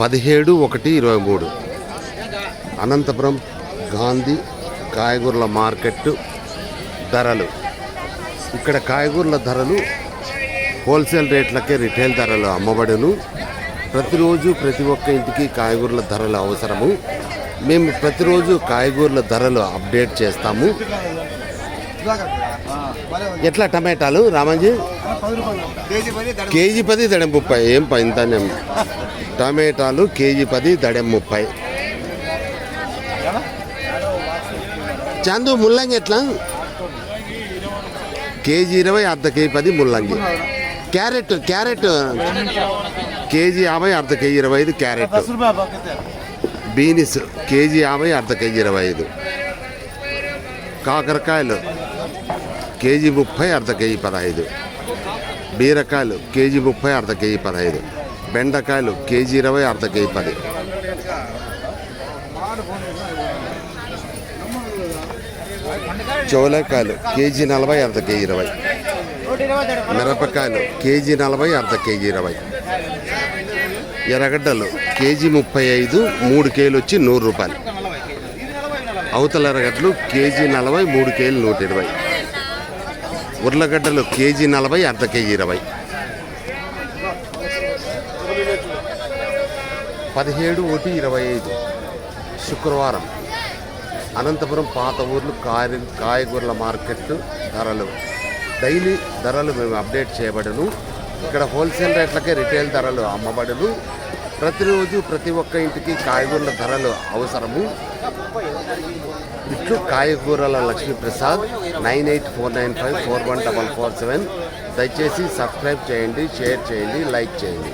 పదిహేడు ఒకటి ఇరవై మూడు. అనంతపురం గాంధీ కాయగూరల మార్కెట్ ధరలు. ఇక్కడ కాయగూరల ధరలు హోల్సేల్ రేట్లకే రిటైల్ ధరలు అమ్మబడును. ప్రతిరోజు ప్రతి ఒక్క ఇంటికి కాయగూరల ధరలు అవసరము. మేము ప్రతిరోజు కాయగూరల ధరలు అప్డేట్ చేస్తాము. ఎట్లా టమాటాలు రామాజీ? కేజీ పది దడెం ముప్పై. ఏం పైంతానే టమాటాలు కేజీ పది దడెం ముప్పై. చందు ముల్లంగి ఎట్లా? కేజీ ఇరవై అర్ధ కేజీ పది ముల్లంగి. Carrot carrot? కేజీ యాభై అర్ధ కేజీ ఇరవై ఐదు క్యారెట్. బీనిస్ కేజీ యాభై అర్ధ కేజీ ఇరవై ఐదు. కాకరకాయలు. కేజీ ముప్పై అర్ధ కేజీ పదహైదు. బీరకాయలు కేజీ ముప్పై అర్ధ కేజీ పదహైదు. బెండకాయలు కేజీ ఇరవై అర్ధ కేజీ పది. చోలకాయలు కేజీ నలభై అర్ధ కేజీ ఇరవై. మిరపకాయలు కేజీ నలభై అర్ధ కేజీ ఇరవై. ఎర్రగడ్డలు కేజీ ముప్పై ఐదు మూడు కేలు వచ్చి నూరు రూపాయలు. అవతల ఎర్రగడ్డలు కేజీ నలభై మూడు కేలు నూట ఇరవై. ఉర్లగడ్డలు కేజీ నలభై అర్ధ కేజీ ఇరవై. పదిహేడు ఒకటి ఇరవై ఐదు. శుక్రవారం. అనంతపురం పాత ఊర్లు కాయ కాయగూరల మార్కెట్ ధరలు. డైలీ ధరలు మేము అప్డేట్ చేయబడును. ఇక్కడ హోల్సేల్ రేట్లకే రిటైల్ ధరలు అమ్మబడును. ప్రతిరోజు ప్రతి ఒక్క ఇంటికి కాయగూరల ధరలు అవసరము. ఇట్లు కాయగూరల Lakshmiprasad nine eight four nine five four one double four seven. దయచేసి సబ్స్క్రైబ్ చేయండి షేర్ చేయండి లైక్ చేయండి.